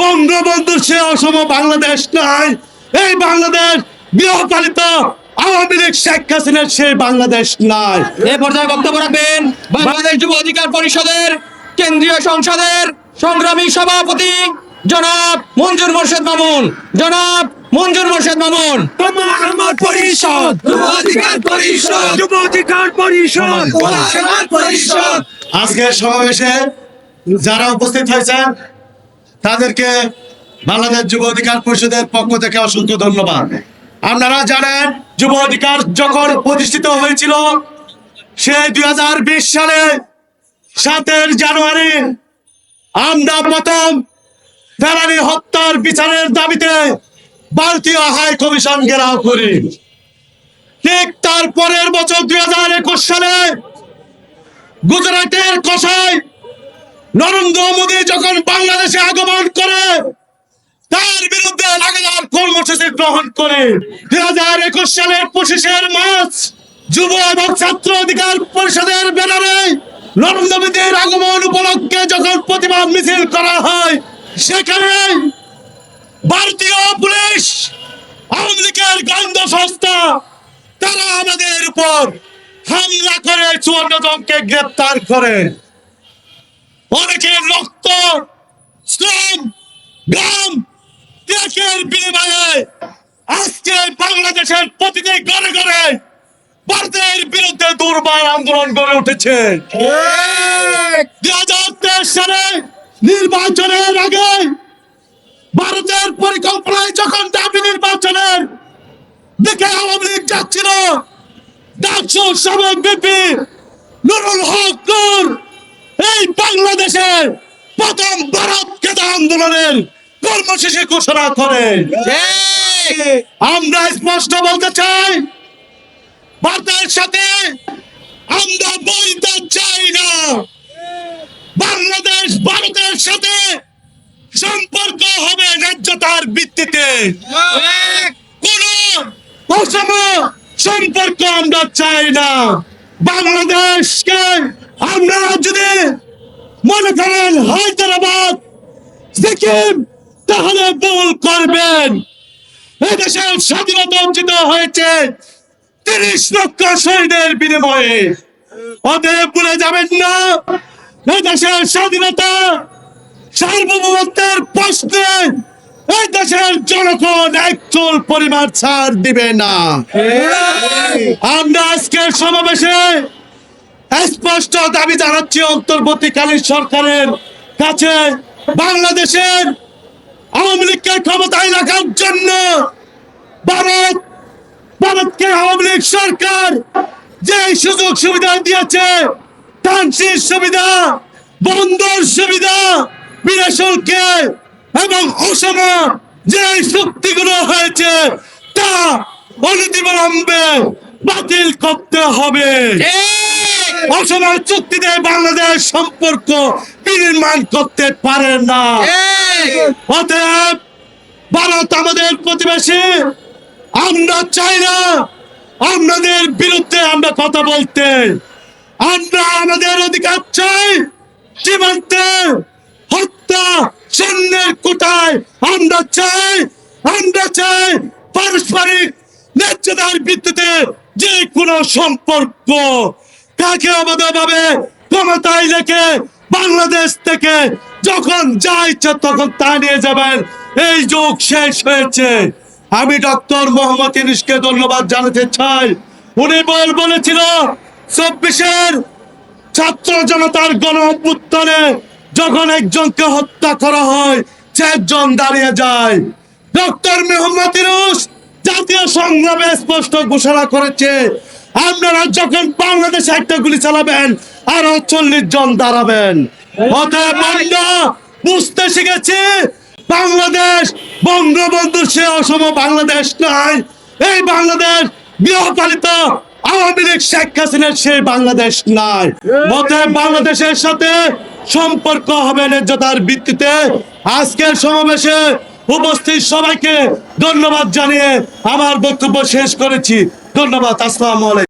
বঙ্গবন্ধুর সে অসম বাংলাদেশ নয় এই বাংলাদেশ গৃহপালিত আওয়ামী লীগ শেখ হাসিনার সেই বাংলাদেশ নয় এ পর্যায়ে বক্তব্য রাখবেন বাংলাদেশ যুব অধিকার পরিষদের কেন্দ্রীয় সংসদের সংগ্রামী সভাপতি জনাব মঞ্জুর মোর্শেদ মামুন। জনাব মঞ্জুর মোর্শেদ মামুন। আমার পরিষদ যুব অধিকার পরিষদ যুব অধিকার পরিষদ। পরিষদ। আজকে সমাবেশে যারা উপস্থিত হয়েছেন তাদেরকে বাংলাদেশ যুব অধিকার পরিষদের পক্ষ থেকে অসংখ্য ধন্যবাদ। আপনারা জানেন, যুব অধিকার যখন প্রতিষ্ঠিত হয়েছিল সে দু হাজার বিশ সালে সাতের জানুয়ারি আমরা প্রথম ফেরানি হত্যার বিচারের দাবিতে ভারতীয় হাই কমিশন ঘেরাও করি। ঠিক তার পরের বছর দুই হাজার একুশ সালে গুজরাটের কষাই নরেন্দ্র মোদী যখন বাংলাদেশে আগমন করে, তার বিরুদ্ধে লাগাতার কর্মসূচি গ্রহণ করে। দুই হাজার একুশ সালের পঁচিশের মার্চ, যুব এবং ছাত্র অধিকার পরিষদের ব্যানারে নরেন্দ্র মোদীর আগমন উপলক্ষে যখন প্রতিবাদ মিছিল করা হয়, সেখানে ভারতীয় পুলিশ, আওয়ামী লীগের গোয়েন্দ সংস্থা, তারা আমাদের উপর হামলা করে চুয়ান্ন জনকে গ্রেপ্তার করে। অনেকের রক্ত শ্রম গ্রাম দেশের বিনিময়ে আজকে বাংলাদেশের প্রতিটি ঘরে ঘরে ভারতের বিরুদ্ধে দুর্বার আন্দোলন গড়ে উঠেছে। দুই হাজার তেইশ সালে নির্বাচনের আগে ভারতের পরিকল্পনায় যখন দাবি নির্বাচনের দিকে আওয়ামী লীগ যাচ্ছিল ডাকসু সাবেক বিপি নুরুল হক এই বাংলাদেশের প্রথম ভারত খেদা আন্দোলনের কর্মসূচি ঘোষণা করেন। আমরা স্পষ্ট বলতে চাই ভারতের সাথে আমরা বলতে চাই না। বাংলাদেশ ভারতের সাথে সম্পর্ক হবে ন্যায্যতার ভিত্তিতে। কোন সম্পর্ক আমরা চাই না। বাংলাদেশকে আমরা হায়দ্রাবাদ সিকিম তাহলে ভুল করবেন। এদেশের স্বাধীনতা অর্জিত হয়েছে তিরিশ লক্ষ শহীদের বিনিময়ে। অতএব ভুলে যাবেন না এদেশের স্বাধীনতা সার্বভৌমত্বের প্রশ্নে এই দেশের জনগণ এক চুল পরিমাণ ছাড় দিবে না। আমরা আজকের সমাবেশে স্পষ্ট দাবি জানাচ্ছি অন্তর্বর্তীকালীন সরকারের কাছে বাংলাদেশের আওয়ামী লীগকে ক্ষমতায় রাখার জন্য ভারত ভারতকে আওয়ামী লীগ সরকার যে সুযোগ সুবিধা দিয়েছে ট্রানজিট সুবিধা বন্দর সুবিধা বিনা শুল্কে এবং অসম যে চুক্তিগুলো হয়েছে তা অনতিবিলম্বে বাতিল করতে হবে। অসম চুক্তিতে বাংলাদেশ সম্পর্ক বিনির্মাণ করতে পারে না। অতএব ভারত আমাদের প্রতিবেশী আমরা চাই না আপনাদের বিরুদ্ধে আমরা কথা বলতে। আমরা আমাদের অধিকার চাই সীমান্তে হত্যা সৈন্যের কোটায়। আমরা চাই আমরা চাই পারস্পরিক ন্যায্যতার ভিত্তিতে যে কোনো সম্পর্ক। কাকে আমাদের ভাবে ক্ষমতায় রেখে বাংলাদেশ থেকে যখন যা ইচ্ছা তখন তা নিয়ে যাবেন। এই যুগ শেষ হয়েছে। আমি ডক্টর মোহাম্মদ ইনিসকে ধন্যবাদ জানাতে চাই। উনি বল বলেছিল, চব্বিশের ছাত্র জনতার গণ অভ্যুত্থানে যখন একজনকে হত্যা করা হয় চারজন দাঁড়িয়ে যায়। ডক্টর মোহাম্মদ ইউনুস জাতীয় সংগ্রামে স্পষ্ট ঘোষণা করেছে আপনারা যখন বাংলাদেশে একটা গুলি চালাবেন, আরও চল্লিশ জন দাঁড়াবেন। বুঝতে শিখেছি? বাংলাদেশ বঙ্গবন্ধুর সে অসম বাংলাদেশ নয়। এই বাংলাদেশ গৃহপালিত আওয়ামী লীগ শেখ হাসিনার সেই বাংলাদেশ নয়। অতএব বাংলাদেশের সাথে সম্পর্ক হবে ন্যায্যতার ভিত্তিতে। আজকের সমাবেশে উপস্থিত সবাইকে ধন্যবাদ জানিয়ে আমার বক্তব্য শেষ করেছি। ধন্যবাদ আসসালামু